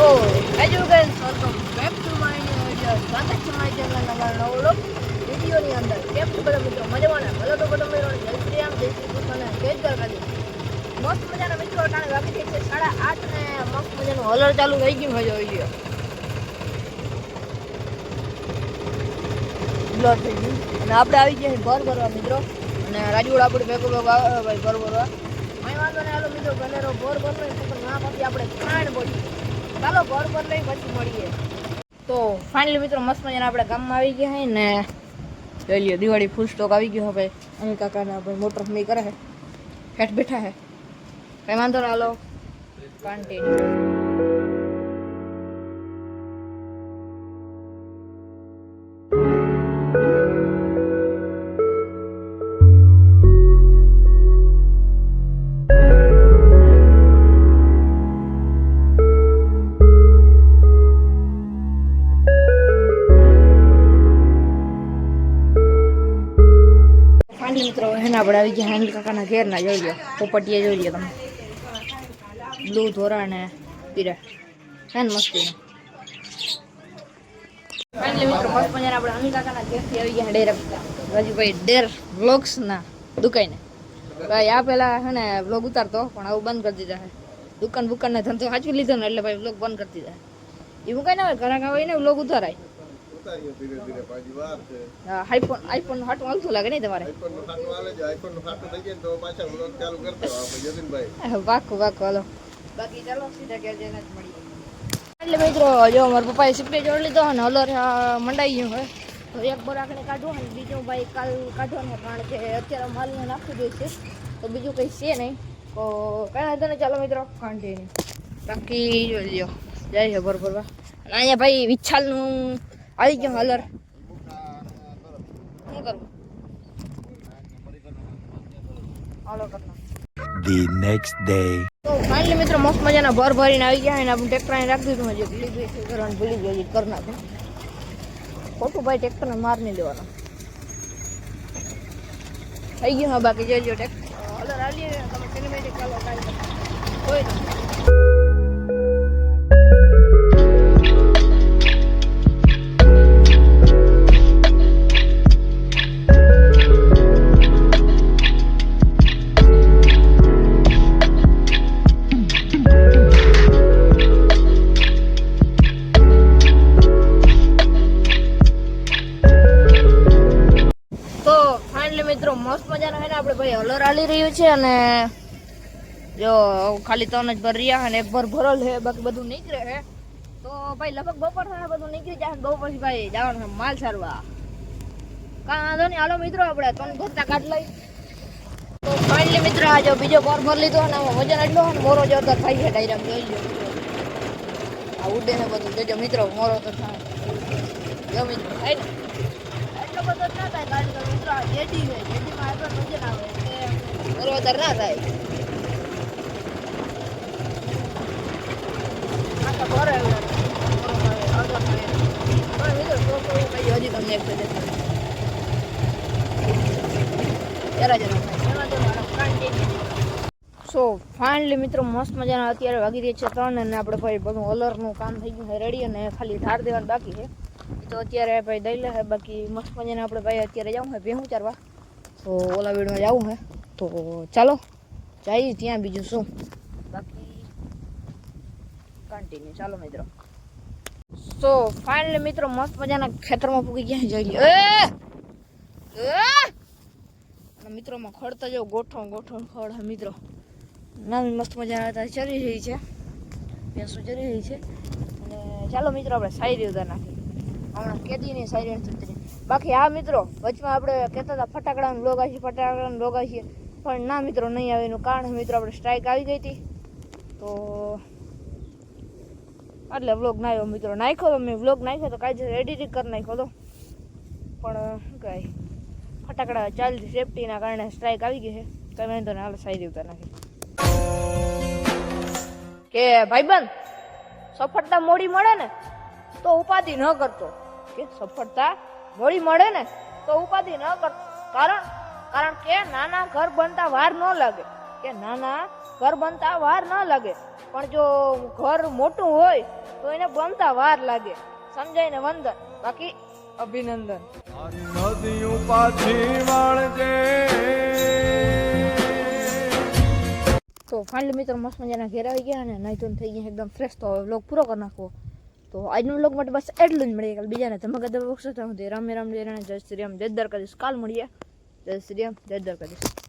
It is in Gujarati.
તો hello guys welcome back to my new video સ્વાગત છે મારી ચેનલ નવા નવો લોક વિડિયોની અંદર કેમ છો બધા મિત્રો મજામાં ભલો તો બધા મિત્રો જય શ્રી રામ જય શ્રી કૃષ્ણ જય દ્વારકાધીશ મસ્ત મજાના મિત્રો ટાણે વાગી થઈ છે સાડા આઠ ને મસ્ત મજાનું હલર ચાલુ થઈ ગયું હોય વિડિયો બ્લડ થઈ ગયું અને આપણે આવી ગયા ભર ભરવા મિત્રો અને રાજુડ આપણે ભેગો ભેગો આવે ભાઈ ભર ભરવા કઈ વાંધો નહીં હાલો મિત્રો ગલેરો ભર ભર લઈ પણ ના પછી આપણે ખાંડ પડી ચાલો ઘર પર લઈ પછી મળીએ. તો ફાઇનલી મિત્રો મસ્ત મજાના આપણે ગામમાં આવી ગયા હે ને જોઈ લ્યો, દિવાળી ફૂલ સ્ટોક આવી ગયો હવે અનિલ કાકાના ભાઈ મોટર મેં કરે હે. હેઠ બેઠા હે. કઈ વાંધો ના હાલો કન્ટિન્યુ આપણે આવી ગયા અનિલ કાકાના ઘેરના જોઈ લો પોપટીએ જોઈ લો તમે. બ્લુ ધોરા ને પીરા હે ને મસ્તી આપણે અનિલ કાકાના ઘેરથી આવી ગયા ડેર રાજુભાઈ ડેર વ્લોગ્સના દુકાને. ભાઈ આ પેલા હે ને વ્લોગ ઉતારતો પણ આવું બંધ કરી દીધા છે દુકાન બુકાન ધંધો સાચવી લીધો ને એટલે ભાઈ વ્લોગ બંધ કરી દીધા એવું કઈ ના હોય ઘણા હોય ને વ્લોગ ઉતારાય. ઉતારીએ ધીરે ધીરે પાછી વાર છે. હા, આઈફોન આઈફોન હાટું હાલતું લાગે નહીં તમારે? આઈફોનનું ખાતું હાલે છે. આઈફોનનું ખાતું થઈ જાય તો પાછા વ્લોગ ચાલુ કરતા આપણે જતીનભાઈ. વાકું વાકું હાલો. બાકી ચાલો સીધા ઘેર જઈને જ મળીએ. એટલે મિત્રો જો મારા પપ્પાએ સિપ્પે જોડી લીધો અને હલર મંડાઈ ગયું હોય તો એક બોર આખને કાઢવો અને બીજો ભાઈ કાલ કાઢવાનો કારણ કે અત્યારે માલને નાખી દે છે તો બીજું કંઈ છે નહીં. તો કાંઈ વાંધો નહીં ચાલો મિત્રો કાંઠી બાકી જોઈ લ્યો. જાય છે બરોબર અને અહીંયા ભાઈ વિછાલનું આવી ગયું હલર. શું કરવું હાલો કરના the next day. તો ફાઇનલી મિત્રો મસ્ત મજાના ભર ભરીને આવી ગયા અને આપણે ટ્રેક્ટર અહીં રાખી દીધું હજી ડિલિવરી કરવાનું ભૂલી ગયો હજી કરી નાખું. ખોટું ભાઈ ટ્રેક્ટરને માર નહીં દેવાનો. થઈ ગયું હા બાકી જોઈજો ટ્રેક્ટર હલર આવીએ તમે સિનેમેટિક ચાલો કાંઈ કોઈ નહીં મિત્રો, મસ્ત મજાનો હે ને આપણે ભાઈ હલર હાલી રહ્યું છે અને જો, ખાલી ત્રણ જ ભર રહ્યા અને એક ભર ભરલ છે, બાકી બધું નીકળે છે. તો ભાઈ, લગભગ બપોર થાય બધું નીકળી જાય બહુ પછી ભાઈ જવાનું છે માલ સારવા. કાં વાંધો નહીં. હાલો મિત્રો, આપણે ત્રણ ભરતા કાઢ લઈ તો ફાઇનલી મિત્રો, આ જો બીજો ભર ભર લીધો અને વજન એટલો અને મોરો જોરદાર થાય છે, ડાયરામ જોઈ લો આ ઉડે ને બધું. જોજો મિત્રો, મોરો તો થાય. જો મિત્રો, થાય ને. એટલો બધો જ ના થાય કારણ કે મિત્રો આ જેડી છે જેડીમાં આગળ વજન આવે એટલે બરોબર ના થાય આ તો ભરે હવે. આગળ થાય. પણ મિત્રો તો તો એ કઈ હજી તમને એક વખત દેખાડું. જરા જરા થાય. જરા જરા continue. સો ફાઇનલી મિત્રો, મસ્ત મજાના અત્યારે વાગી રહી છે ત્રણ અને આપણે ભાઈ બધું ઓલરનું કામ થઈ ગયું છે રેડી અને ખાલી ધાર દેવાનું બાકી છે તો અત્યારે ભાઈ દઈ લે બાકી મસ્ત મજાના આપણે ભાઈ અત્યારે જવું હે ભેહું ચારવા. તો ઓલા વેડમાં જવું હે. તો ચાલો, જઈએ ત્યાં બીજું શું. બાકી કન્ટિન્યુ ચાલો મિત્રો. સો ફાઇનલી મિત્રો મસ્ત મજાના ખેતરમાં પૂગી ગયા જઈ! અને મિત્રોમાં ખડતા તો જો ગોઠણ ગોઠણ ખડ હે મિત્રો. ના મસ્ત મજાના હતા, ચરી રહી છે. ભેંસો ચરી રહી છે. અને ચાલો મિત્રો, આપણે સાયરી ઉતાર નાખી હમણાં કેદીની સાયરન ઉતરી. બાકી આ મિત્રો, વચમાં આપણે કહેતા હતા ફટાકડાનો લોગ આવીએ ફટાકડાનું લોગ આવીએ પણ ના મિત્રો, નહીં આવે એનું કારણ મિત્રો, આપણે સ્ટ્રાઇક આવી ગઈ હતી. તો એટલે વ્લોગ ના આવ્યો મિત્રો. નાખ્યો મેં વ્લોગ નાખ્યો તો કાંઈ એડિટિંગ કરી નાખ્યો તો. પણ, શું કહે ફટાકડા ચાલતી સેફટીના કારણે સ્ટ્રાઇક આવી ગઈ છે. કંઈ વાંધો ને હાલ સાઈડ ઉતાર નાખી કે ભાઈબંધ, સફળતા મોડી મળે ને, તો ઉપાધિ ન કરતો. કે સફળતા મળી મળે ને તો ઉપાધિ ન કર. કારણ કારણ કે નાના ઘર બનતા વાર ન લાગે. કે નાના ઘર બનતા વાર ન લાગે. પણ જો ઘર મોટું હોય તો એને બનતા વાર લાગે. સમજાય ને વંદન? બાકી અભિનંદન. પાછી વાળજે. તો ફાઇનલી મિત્રો મસ્ત મજાના ઘેર આવી ગયા અને નાઈ થઈ ગયા એકદમ ફ્રેશ તો વ્લોગ પૂરો કરી નાખવો. તો આજનો બ્લોગ માટે બસ એટલું જ મળીએ. કાલે બીજાને ધમાકા બક્ષ રામે રામ, જય રામ, જય શ્રી રામ, જય દ્વારકાધીશ. કાલ મળીએ. જય શ્રી રામ, જય દ્વારકાધીશ.